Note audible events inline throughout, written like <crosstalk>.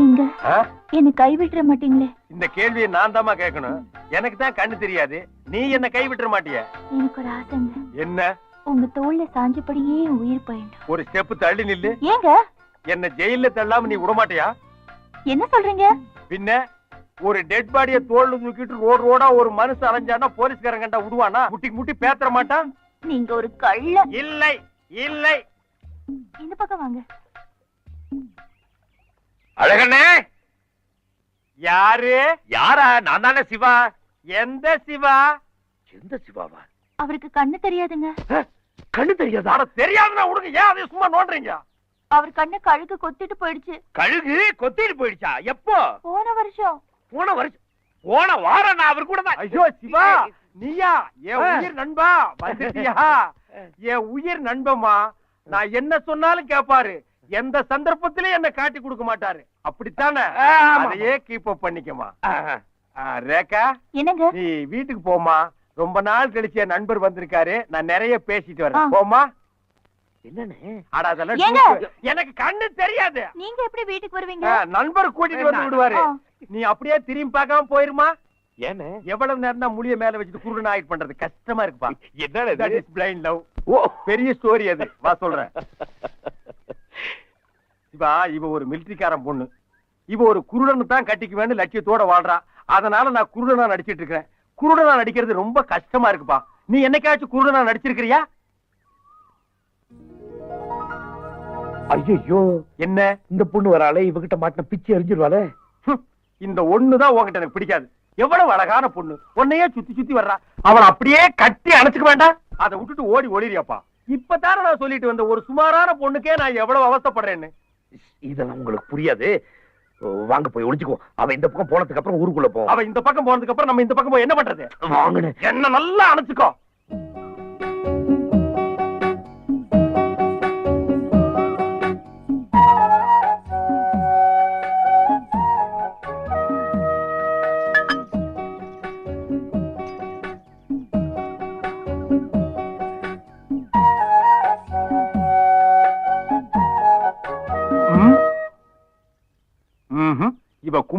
எங்க? என்ன கைவிட்டுற மாட்டீங்களே? இந்த கேள்வியை நான் தாமா கேட்கணும். எனக்கு தான் கண்ணு தெரியாது. நீ என்ன கை விட்டுற மாட்டிய? எனக்கு ஒரு ஆசைங்க என்ன? உங்க தோல்ல சாஞ்சபடியே உயிர் போயிடும். ஒரு ஸ்டெப் தள்ளி நில்லு. ஏங்க? என்ன ஜெயில தள்ளாம நீ விட மாட்டியா என்ன சொல்றீங்க? பின்ன? ஒரு டெட் பாடிய தோல்ல தூக்கிட்டு ரோடு ரோடா ஒரு மனுஷன் அலைஞ்சானா போலீஸ்காரன் கண்டா விடுவானா முட்டி முட்டி பேத்தற மாட்டான்? நீங்க ஒரு கள்ள இல்லை இல்லை. இந்த பக்கம் வாங்க. அழகண்ணே. யாரு? யாரா? நான் தானே சிவா. எந்த சிவா? எந்த சிவாவா? அவருக்கு கண்ணு தெரியாதுங்க. கண்ணு தெரியாதா? அட தெரியாதுன்னா விடுங்க ஏன் அதை சும்மா நோண்டுறீங்க? அவர் கண்ணு கழுகு கொத்திட்டு போயிடுச்சு. கழுகு கொத்திட்டு போயிடுச்சா? எப்போ? போன வருஷம். போன வருஷம் போன வாரம் நான் அவர் கூட தான் ஐயோ சிவா நீயா? என் உயிர் நண்பா? வந்துட்டியா? <laughs> என் உயிர் நண்பமா நான் என்ன சொன்னாலும் கேப்பாரு. எந்த சந்தர்ப்பத்திலயும் என்ன காட்டி கொடுக்க மாட்டாரு. அப்படித்தானே. அதையே கீப் அப் பண்ணிக்கமா ரேகா என்னங்க? நீ வீட்டுக்கு போமா ரொம்ப நாள் கழிச்சு என் நண்பர் வந்திருக்காரு. நான் நிறைய பேசிட்டு வரேன். போமா என்னண்ணே அட அதெல்லாம் ஏங்க? டூப்பு. எனக்கு கண்ணு தெரியாது. நீங்க எப்படி வீட்டுக்கு வருவீங்க? ஆ, நண்பர் கூட்டிட்டு வந்து விடுவாரு. ஆ. நீ அப்படியே திரும்பி பார்க்காம போயிருமா? ஏண்ணே. எவ்வளவு நேரம் தான் முடிய மேல வச்சுட்டு குருடன் ஆயிட் பண்றது? கஷ்டமா இருக்குப்பா. ஓ. பெரிய ஸ்டோரி அது. வா சொல்றேன். இவா இவ ஒரு மிலிட்டரிக்காரன் பொண்ணு. இவ ஒரு குருடன் தான் கட்டிக்குவேன்னு லட்சியத்தோட வாழ்றா. அதனால நான் குருடனா நடிச்சிட்டு இருக்கிறேன். குருடனா நடிக்கிறது ரொம்ப கஷ்டமா இருக்குப்பா. நீ என்னைக்காச்சும் குருடனா நடிச்சிருக்கிறியா? ஐயோ என்ன? இந்த பொண்ணு வராளே இவகிட்ட மாட்டின பிச்சு எரிஞ்சிருவாளே? இந்த ஒண்ணுதான் உன்கிட்ட எனக்கு பிடிக்காது. எவ்வளவு அழகான பொண்ணு. உன்னையே சுத்தி சுத்தி வர்றா. அவளை அப்படியே கட்டி அணைச்சுக்க வேண்டாம். அதை விட்டுட்டு ஓடி ஓடிறியாப்பா இப்பதானே நான் சொல்லிட்டு வந்த ஒரு சுமாரான பொண்ணுக்கே நான் எவ்வளவு அவஸ்தைப்படுறேன்னு. இதெல்லாம் உங்களுக்கு புரியாது. வாங்க போய் ஒளிச்சுக்கோ அவ இந்த பக்கம் போனதுக்கு அப்புறம் ஊருக்குள்ள போ. அவ இந்த பக்கம் போனதுக்கு அப்புறம் நம்ம இந்த பக்கம் போய் என்ன பண்றது? வாங்கண்ணே. என்ன நல்லா அணைச்சுக்கோ.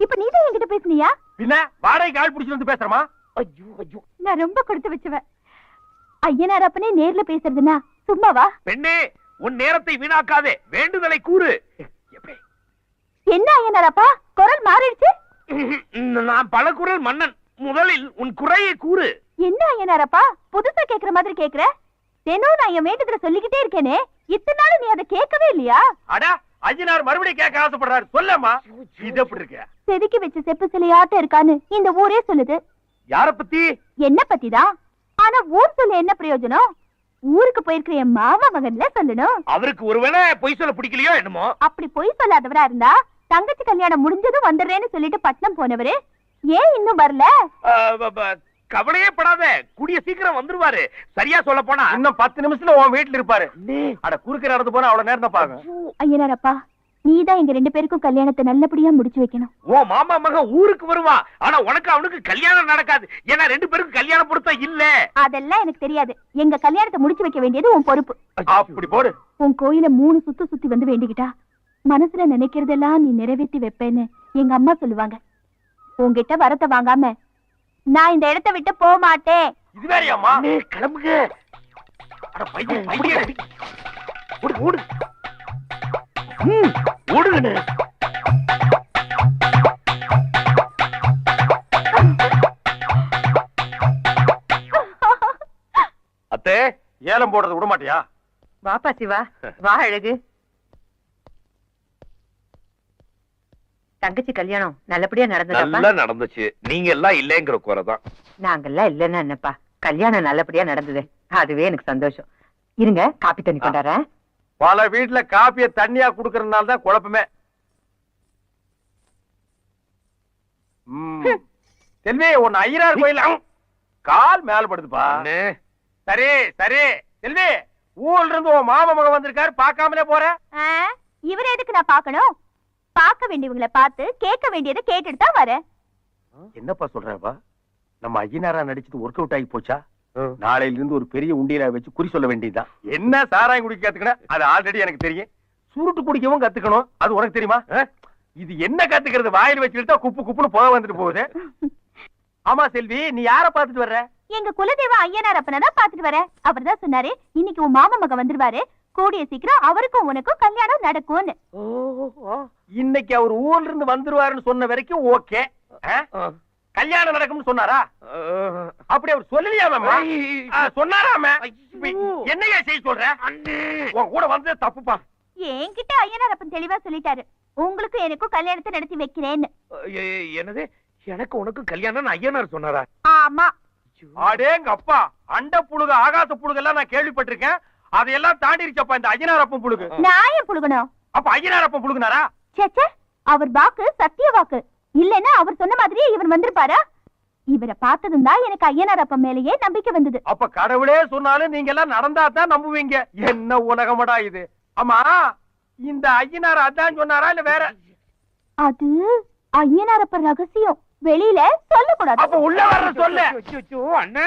இப்ப நீதான் என்கிட்ட பேசுனியா? பின்ன வாடகைக்கு ஆள் பிடிச்சிட்டு வந்து பேசுறமா? ஐயோ ஐயோ. நான் ரொம்ப கொடுத்து வச்சுவேன். ஐயனாரப்பனே நேர்ல பேசுறதுனா சும்மாவா? பெண்ணே உன் நேரத்தை வீணாக்காதே. வேண்டுதலை கூறு? என்ன ஐயனாரப்பா குரல் மாறிடுச்சு? நான் பல குரல் மன்னன். முதலில் உன் குறையை கூறு. என்ன ஐயனாரப்பா புதுசா கேக்குற மாதிரி கேக்குற? தினம் நான் என் வேண்டுதல சொல்லிக்கிட்டே இருக்கேனே. இத்தனை நாள் நீ அதை கேட்கவே இல்லையா? அடா அஜினார் மறுபடியும் கேட்க ஆசைப்படுறாரு. சொல்லம்மா இது எப்படி இருக்கு? செதுக்கி வச்ச செப்பு சிலையாட்டம் இருக்கான்னு இந்த ஊரே சொல்லுது. யார பத்தி? என்ன பத்திதான். ஆனா ஊர் சொல்ல என்ன பிரயோஜனம்? ஊருக்கு போயிருக்கிற என் மாமா மகன்ல சொல்லணும். அவருக்கு ஒருவேளை பொய் சொல்ல பிடிக்கலையோ என்னமோ? அப்படி பொய் சொல்லாதவரா இருந்தா தங்கச்சி கல்யாணம் முடிஞ்சதும் வந்துடுறேன்னு சொல்லிட்டு பட்னம் போனவரு ஏன் இன்னும் வரல? கவலையே படாத. கூடிய சீக்கிரம் வந்துருவாரு. சரியா சொல்ல போனா? இன்னும் பத்து நிமிஷத்துல உன் வீட்டுல இருப்பாரு. அட குறுக்க நடந்து போனா அவ்வளவு நேரம் தான் பாக்க ஐயனாரப்பா நீதான் எங்க ரெண்டு பேருக்கும் கல்யாணத்தை நல்லபடியா முடிச்சு வைக்கணும். ஓ மாமா மகன் ஊருக்கு வருவா. ஆனா உனக்கு அவனுக்கு கல்யாணம் நடக்காது. ஏன்னா ரெண்டு பேருக்கும் கல்யாணம் பொருத்தம் இல்ல. அதெல்லாம் எனக்கு தெரியாது. எங்க கல்யாணத்தை முடிச்சு வைக்க வேண்டியது உன் பொறுப்பு. அப்படி போடு. உன் கோயில மூணு சுத்து சுத்தி வந்து வேண்டிக்கிட்டா மனசுல நினைக்கிறதெல்லாம் நீ நிறைவேற்றி வைப்பேன்னு எங்க அம்மா சொல்லுவாங்க. உன்கிட்ட வரத்தை வாங்காம நான் இந்த இடத்தை விட்டு போக மாட்டேன் இது வேறையாம்மா? அண்ணே, கிளம்புங்க. அட பையன் பையன் ஓடு ஓடு. ம், ஓடுங்கண்ணே அத்தே ஏலம் போடுறது விட மாட்டியா வாப்பா சிவா வா அழகு. தங்கச்சி கல்யாணம் நல்லபடியா நடந்ததாப்பா? நல்லா நடந்துச்சு. நீங்க எல்லாம் இல்லைங்கிற குறைதான். நாங்கெல்லாம் இல்லைன்னா என்னப்பா? கல்யாணம் நல்லபடியா நடந்தது. அதுவே எனக்கு சந்தோஷம். இருங்க காப்பி தண்ணி கொண்டாரேன் பல வீட்டுல காப்பிய தண்ணியா குடுக்கறதுனால தான் குழப்பமே. செல்வி உன் ஐயனார் கோயில் கால் மேல படுதுப்பா. அண்ணே, சரி சரி. செல்வி ஊர்ல இருந்து உன் மாமா மகன் வந்திருக்காரு. பார்க்காமலே போற? இவரை எதுக்கு நான் பார்க்கணும்? பார்க்க வேண்டியவங்களை பார்த்து கேட்க வேண்டியதை கேட்டுட்டு தான் வரேன். என்னப்பா சொல்றப்பா நம்ம ஐயனாரா நடிச்சது ஒர்க் அவுட் ஆகி போச்சா? நாளையில இருந்து ஒரு பெரிய உண்டியல வச்சு குறி சொல்ல வேண்டியதுதான். என்ன சாராயம் குடிக்க கத்துக்கணும் அது ஆல்ரெடி எனக்கு தெரியும். சுருட்டு குடிக்கவும் கத்துக்கணும். அது உனக்கு தெரியுமா? இது என்ன கத்துக்கிறது? வாயில் வச்சுக்கிட்டா குப்பு குப்புன்னு போக வந்துட்டு போகுது. ஆமா செல்வி நீ யார பாத்துட்டு வர்ற? எங்க குலதெய்வ ஐயனார் அப்பனை தான் பாத்துட்டு வரேன். அவர் தான் சொன்னாரு இன்னைக்கு உன் மாமா மகன் வந்துருவாரு. கூடிய சீக்கிரம் அவருக்கும் உனக்கும் கல்யாணம் நடக்கும்னு. இன்னைக்கு அவர் ஊர்ல இருந்து வந்துருவாருன்னு சொன்ன வரைக்கும் ஓகே. கல்யாணம் நடக்கும்னு சொன்னாரா? அப்படி அவர் சொல்லலையா மாமா? ஆ, சொன்னாராமே. என்னையா செய்ய சொல்ற. உன் கூட வந்தது தப்புப்பா. என்கிட்ட ஐயனார் அப்பன் தெளிவா சொல்லிட்டாரு. உங்களுக்கும் எனக்கும் கல்யாணத்தை நடத்தி வைக்கிறேன்னு. என்னது? எனக்கு உனக்கு கல்யாணம் ஐயனார் சொன்னாரா? ஆமா. அடேங்க அப்பா அண்ட புழுகு ஆகாச புழுகு எல்லாம் நான் கேள்விப்பட்டிருக்கேன். அதையெல்லாம் தாண்டிருச்சப்பா இந்த ஐயனாரப்பன் புழுகு. நான் ஏன் புழுகணும் அப்ப ஐயனாரப்பன் புழுகுனாரா? சேச்சே அவர் வாக்கு சத்திய வாக்கு. இல்லைன்னா அவர் சொன்ன மாதிரியே இவர் வந்திருப்பாரா? இவரை பார்த்ததும் தான் எனக்கு ஐயனார் அப்பன் மேலேயே நம்பிக்கை வந்தது. அப்ப கடவுளே சொன்னாலும் நீங்க எல்லாம் நடந்தா தான் நம்புவீங்க. என்ன உலகமடா இது? ஆமா இந்த ஐயனார் அதான் சொன்னாரா இல்ல வேற? அது ஐயனார் அப்பன் ரகசியம். வெளியில சொல்லக்கூடாது. அப்ப உள்ள வர்ற சொல்லு. அண்ணே.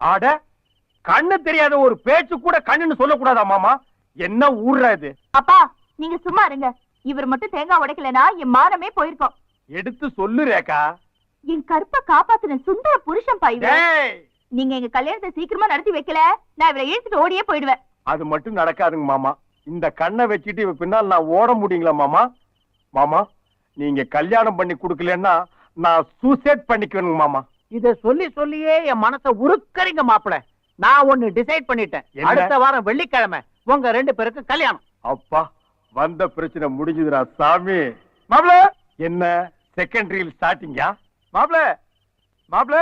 ஆட கண்ணு தெரியாத ஒரு பேச்சு கூட கண்ணுன்னு சொல்லக்கூடாதா மாமா? என்ன இது? அப்பா நீங்க சும்மா இருங்க. இவர் மட்டும் தேங்காய் உடைக்கலனா என் மானமே போயிருக்கோம். எடுத்து சொல்லு ரேகா. என் கருப்பை காப்பாத்துன சுந்தர புருஷன் பாய்வே நீங்க எங்க கல்யாணத்தை சீக்கிரமா நடத்தி வைக்கல நான் இவரை இழுத்துட்டு ஓடியே போயிடுவேன். அது மட்டும் நடக்காதுங்க மாமா. இந்த கண்ணை வச்சுட்டு இவ பின்னால் நான் ஓட முடியுங்களா மாமா? மாமா நீங்க கல்யாணம் பண்ணி கொடுக்கலன்னா நான் சூசைட் பண்ணிக்குவேனுங்க மாமா. இத சொல்லி சொல்லியே என் மனச உருக்கறீங்க மாப்பிள. நான் ஒண்ணு டிசைட் பண்ணிட்டேன்? அடுத்த வாரம் வெள்ளிக்கிழமை உங்க ரெண்டு பேருக்கும் கல்யாணம். அப்பா வந்த பிரச்சனை முடிஞ்சுதுடா சாமி. மாப்ள என்ன செகண்டரியில் ஸ்டார்டிங்கா மாப்ள மாப்ள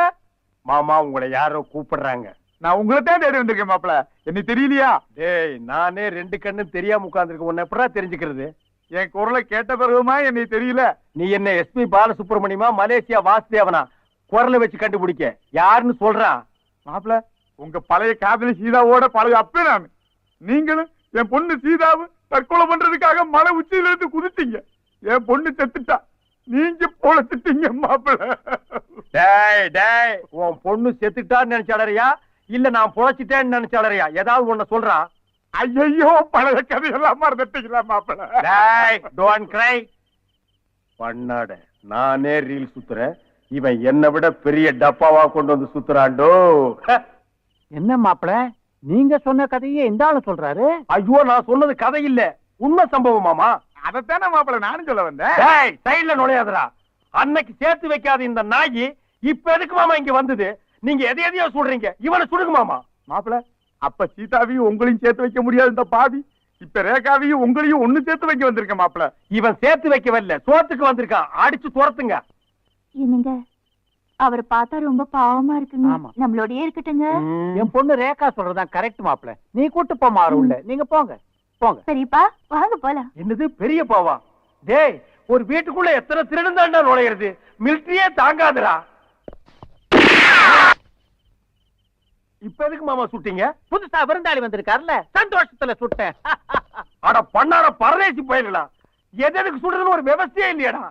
மாமா உங்களை யாரோ கூப்பிடுறாங்க. நான் உங்களை தான் தேடி வந்திருக்கேன் மாப்பிள. என்ன தெரியலையா? டேய் நானே ரெண்டு கண்ணு தெரியாம உட்கார்ந்திருக்கேன். உன்னை எப்படா தெரிஞ்சுக்கிறது? என் குரலை கேட்ட பிறகுமா என்னை தெரியல. நீ என்ன எஸ்பி பாலசுப்ரமணியமா மலேசியா வாசுதேவனா? குரலை வச்சு கண்டுபிடிக்க. யாருன்னு சொல்றான் மாப்பிள உங்க பழைய காதலி சீதாவோட பழைய அப்பே நான். நீங்களும் என் பொண்ணு சீதாவும் தற்கொலை பண்றதுக்காக மலை உச்சியில இருந்து குதிச்சீங்க என் பொண்ணு செத்துட்டா. நீங்க பொழைச்சிட்டீங்க மாப்பிள. டேய் டேய். உன் பொண்ணு செத்துட்டான்னு நினைச்சாடறியா? இல்ல நான் பொழைச்சிட்டேன்னு நினைச்சாடறியா? ஏதாவது ஒண்ணு சொல்றான் ஐயோ பழைய கதையெல்லாம் மறந்துட்டீங்களா மாப்பிள? டேய் டோன்ட் கிரை பண்ணாட நானே ரீல் சுத்துறேன். இவன் என்னை விட பெரிய டப்பாவா கொண்டு வந்து சுத்துறாண்டோ? என்ன மாப்பிள? நீங்க சொன்ன கதையே இந்த ஆளு சொல்றாரு? ஐயோ நான் சொன்னது கதை இல்ல. உண்மை சம்பவம் மாமா. அதைத்தானே மாப்பிள நானும் சொல்ல வந்தேன். டேய் சைடுல நுழையாதடா. அன்னைக்கு சேர்த்து வைக்காத இந்த நாயி இப்ப எதுக்கு மாமா இங்க வந்தது? நீங்க எதை எதையோ சொல்றீங்க. இவனை சுடுங்க மாமா. மாப்பிள அப்ப சீதாவையும் உங்களையும் சேர்த்து வைக்க முடியாது இந்த பாவி. இப்ப ரேகாவையும் உங்களையும் ஒண்ணு சேர்த்து வைக்க வந்திருக்கேன் மாப்பிள. இவன் சேர்த்து வைக்க வரல சோத்துக்கு வந்திருக்கான். அடிச்சு துரத்துங்க. என்னங்க? அவர் பார்த்தா ரொம்ப பாவமா இருக்குங்க. ஆமா. நம்மளோடயே இருக்கட்டுங்க. என் பொண்ணு ரேகா சொல்றதுதான் கரெக்ட் மாப்பிள. நீ கூட்டு போ மாறு உள்ள நீங்க போங்க. போங்க. சரிப்பா வாங்க போலாம். என்னது? பெரிய பாவா? டேய் ஒரு வீட்டுக்குள்ள எத்தனை திருடன் தாண்டா நுழையிறது? மிலிட்டரியே தாங்காதுடா. இப்ப எதுக்கு மாமா சுட்டீங்க? புதுசா விருந்தாளி வந்திருக்காருல்ல சந்தோஷத்துல சுட்டேன். அட பண்ணாட பரதேசி போயிடலாம் எது எதுக்கு சுடுறதுன்னு ஒரு விவசாயே இல்லையாடா.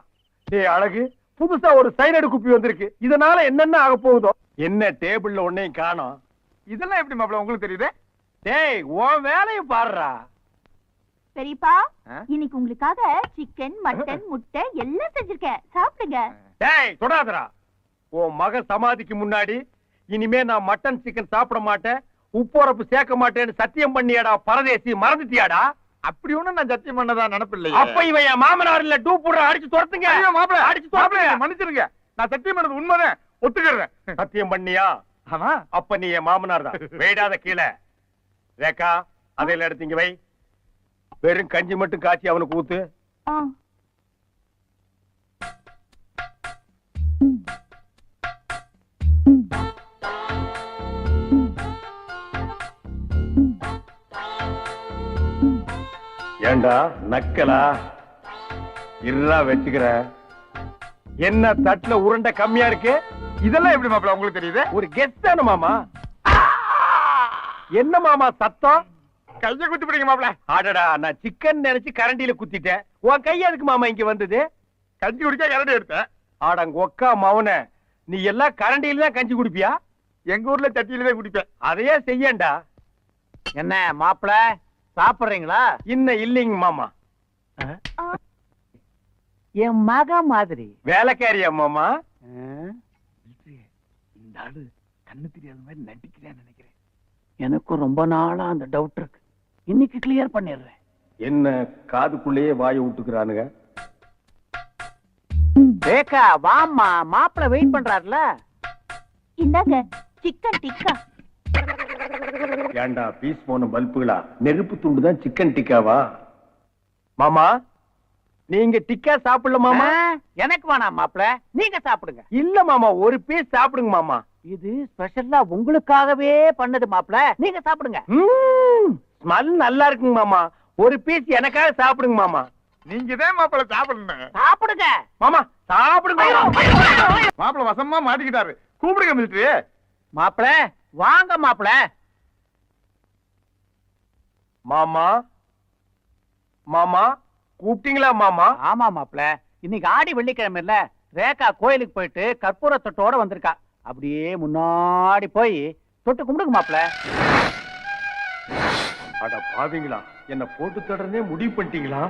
டேய் அழகு புதுசா ஒரு சைனடு குப்பி வந்திருக்கு. இதனால என்னென்ன ஆக போகுதோ? என்ன டேபிள்ல ஒன்னையும் காணோம். இதெல்லாம் எப்படி மாப்பிள உங்களுக்கு தெரியுது? டேய் உன் வேலையை பாருடா. பெரியப்பா? இன்னைக்கு உங்களுக்காக சிக்கன் மட்டன் முட்டை எல்லாம் செஞ்சிருக்கேன். சாப்பிடுங்க. டேய் தொடாதடா. உன் மக சமாதிக்கு முன்னாடி இனிமே நான் மட்டன் சிக்கன் சாப்பிட மாட்டேன். உப்புரப்பு சேர்க்க மாட்டேன்னு சத்தியம் பண்ணியாடா பரதேசி மறந்துட்டியாடா? அப்படி ஒண்ணும் நான் சத்தியம் பண்ணதா நினைப்பில்லையே. அப்ப இவன் என் மாமனார் இல்ல டூ போடுற அடிச்சு துரத்துங்க. ஐயோ மாப்பிள அடிச்சு துரத்துங்க. மன்னிச்சிருங்க. நான் சத்தியம் பண்ணது உண்மைதான். ஒத்துக்கிறேன். சத்தியம் பண்ணியா? ஆமா. அப்ப நீ என் மாமனார் தான். வேடாத கீழே. ரேக்கா அதையில எடுத்து இங்க வை. வெறும் கஞ்சி மட்டும் காய்ச்சி அவனுக்கு ஊத்து. ஏண்டா நக்கலா? இருடா வச்சுக்கிற. என்ன தட்டுல உருண்டை கம்மியா இருக்கு? இதெல்லாம் எப்படி மாப்பிள உங்களுக்கு தெரியுது? ஒரு கெஸ்ட் தானே மாமா? என்ன மாமா சத்தம்? கைய குத்தி பிடிங்க மாப்பிள. ஆடடா நான் சிக்கன் நினைச்சு கரண்டியில குத்திட்டேன். உன் கை எதுக்கு மாமா இங்க வந்தது? கஞ்சி குடிக்க கரடி எடுத்தேன். ஆடங்க ஒக்கா மவன. நீ எல்லாம் கரண்டியில தான் கஞ்சி குடிப்பியா? எங்க ஊர்ல சட்டியில தான் குடிப்பேன். அதையே செய்யண்டா என்ன மாப்பிள? சாப்பிடுறீங்களா? இன்னும் இல்லைங்க மாமா. என் மக மாதிரி. வேலைக்காரியா மாமா? இந்த ஆளு கண்ணு தெரியாத மாதிரி நடிக்கிறேன்னு நினைக்கிறேன். எனக்கும் ரொம்ப நாளா அந்த டவுட் இருக்கு. இன்னைக்கு கிளியர் பண்ணிடுறேன். என்ன காதுக்குள்ளேயே வாயை விட்டுக்கிறானுங்க ரேகா வாம்மா மாப்பிள வெயிட் பண்றாருல. இந்தாங்க சிக்கன் டிக்கா. ஏண்டா பீஸ் போன பல்புகளா? நெருப்பு துண்டு தான் சிக்கன் டிக்காவா மாமா நீங்க டிக்கா சாப்பிடல மாமா? எனக்கு வேணாம் மாப்பிள. நீங்க சாப்பிடுங்க. இல்ல மாமா ஒரு பீஸ் சாப்பிடுங்க மாமா. இது ஸ்பெஷலா உங்களுக்காகவே பண்ணது மாப்பிள. நீங்க சாப்பிடுங்க. ஸ்மெல் நல்லா இருக்குங்க மாமா. ஒரு பீஸ் எனக்காக சாப்பிடுங்க மாமா. நீங்க தான் மாப்பிள சாப்பிடணும் சாப்பிடுங்க. மாமா சாப்பிடுங்க. மாப்பிள வசமா மாட்டிக்கிட்டாரு. கூப்பிடுங்க மிலிட்டரி மாப்பிள வாங்க மாப்பிள. மாமா? மாமா? கூப்பிட்டீங்களா மாமா? ஆமா மாப்பிள இன்னைக்கு ஆடி வெள்ளிக்கிழமை இல்ல ரேகா கோயிலுக்கு போயிட்டு கற்பூர தொட்டோட வந்திருக்கா. அப்படியே முன்னாடி போய் தொட்டு கும்பிடுங்க மாப்பிள அட பாவிங்களா என்ன போட்டு தொடர்னே முடிவு பண்ணிட்டீங்களா?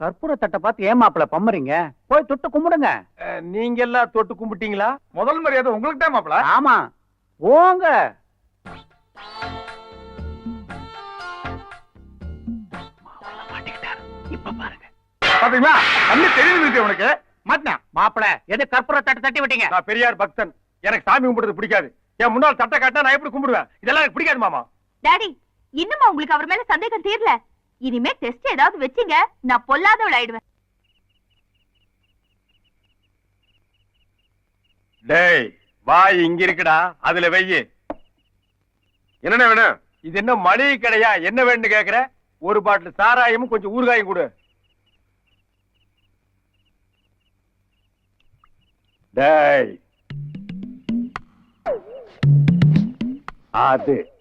கற்பூர தட்டை பார்த்து ஏன் மாப்பிள பம்மறீங்க? போய் தொட்டு கும்பிடுங்க. நீங்க எல்லாம் தொட்டு கும்பிட்டீங்களா? முதல் மரியாதை உங்களுக்கு தான் மாப்பிள ஆமா. போங்க. இப்ப பாருங்க. பாத்தீங்களா? கண்ணு தெரியுது மிலிட்டரி உனக்கு மாட்டினா மாப்பிள எது கற்பூர தட்டை தட்டி விட்டீங்க? நான் பெரியார் பக்தன். எனக்கு சாமி கும்பிடுறது பிடிக்காது. என் முன்னால் தட்டை காட்டினா நான் எப்படி கும்பிடுவேன்? இதெல்லாம் எனக்கு பிடிக்காது மாமா. டாடி இன்னுமா உங்களுக்கு அவர் மேல சந்தேகம் தீரல? இனிமே டெஸ்ட் ஏதாவது வச்சீங்க நான் பொல்லாதவள் ஆயிடுவேன். டேய் வாய் இங்க இருக்குடா. அதுல வெய்யி என்னென்ன வேணும்? இது என்ன மளிகை கடையா? என்ன வேணும்னு கேக்குற? ஒரு பாட்டில் சாராயமும் கொஞ்சம் ஊறுகாயும் கொடு. டேய். அது.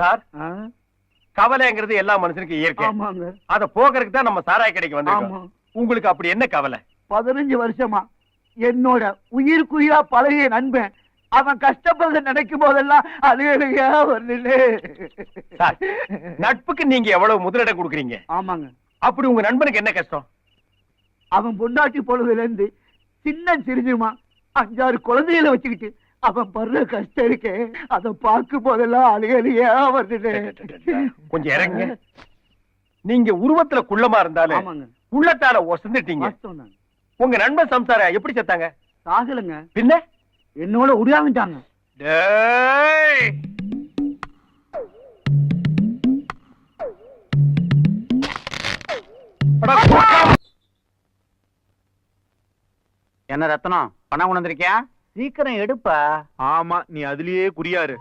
சார் கவலைங்கிறது எல்லா மனுஷனுக்கும் இயற்கை. அத போக்குறதுக்கு தான் நம்ம சாராய கடைக்கு வந்திருக்கோம். உங்களுக்கு அப்படி என்ன கவலை? பதினஞ்சு வருஷமா என்னோட உயிருக்குயிரா பழகிய நண்பன் அவன் கஷ்டப்படுறத நினைக்கும் போதெல்லாம் அழுகழுகையா வருது நட்புக்கு நீங்க எவ்வளவு முதலிடம் கொடுக்குறீங்க? ஆமாங்க. அப்படி உங்க நண்பனுக்கு என்ன கஷ்டம்? அவன் பொண்டாட்டி பொழுதுல இருந்து சின்ன சிரிஞ்சுமா அஞ்சாறு குழந்தைகளை வச்சுக்கிட்டு அவன் படுற கஷ்டம் இருக்கே. அத பார்க்கும் போதெல்லாம் அழுகழுகையா வருது கொஞ்சம் இறங்குங்க. நீங்க உருவத்துல குள்ளமா இருந்தாலும் ஆமாங்க. உள்ளத்தால ஒசந்துட்டீங்க. உங்க நண்பன் சம்சாரம் எப்படி செத்தாங்க? சாகலைங்க. பின்ன? என்னோட உருவாங்கிட்டாங்க என்ன ரத்னம் பணம் கொண்டு வந்திருக்கியா? சீக்கிரம் எடுப்பா. ஆமா நீ அதுலயே குறியாரு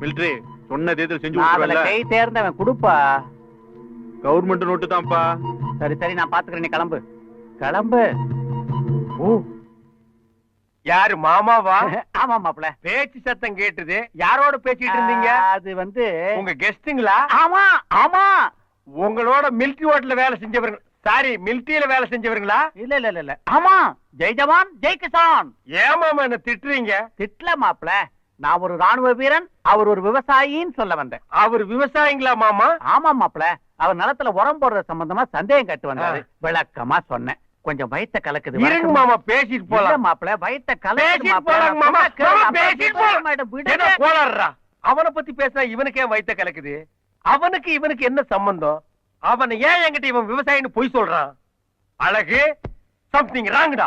மிலிட்டரி சொன்னதே இதை செஞ்சு அதுல கை தேர்ந்தவன் கொடுப்பா. கவர்மெண்ட் நோட்டு தான்ப்பா. சரி சரி நான் பாத்துக்கிறேன் நீ கிளம்பு. கிளம்பு. ஓ. யாரு மாமாவா? <laughs> ஆமா மாப்பிள பேச்சு சத்தம் கேட்டுது. யாரோட பேசிட்டு இருந்தீங்க? அது வந்து உங்க கெஸ்டுங்களா ஆமா ஆமா. உங்களோட மில்கி ஹோட்டல்ல வேலை செஞ்சவங்க சாரி மில்கியில வேலை செஞ்சவங்களா இல்ல இல்ல இல்ல, ஆமா ஜெய் ஜவான் ஜெய் கிசான். ஏன் மாமா என்ன திட்டுறீங்க? திட்ல மாப்பிள. நான் ஒரு ராணுவ வீரன் அவர் ஒரு விவசாயின்னு சொல்ல வந்தேன். அவர் விவசாயிங்களா மாமா? ஆமா மாப்பிள. அவர் நிலத்துல உரம் போடுற சம்பந்தமா சந்தேகம் கட்டு வந்தாரு. விளக்கமா சொன்னேன். கொஞ்சம் வயித்த கலக்குது இருங்க மாமா பேசிட்டு போலாம். மாப்பிள வயித்த கலக்குது போலாங்க மாமா பேசிட்டு போலாம் போலாம். மேடம், விடுங்க. என்ன கோளாறுடா? அவனை பத்தி பேசினா இவனுக்கே வயித்த கலக்குது. அவனுக்கு இவனுக்கு என்ன சம்பந்தம்? அவன் ஏன் என்கிட்ட இவன் விவசாயின்னு பொய் சொல்றான்? அழகு சம்திங் ராங்கடா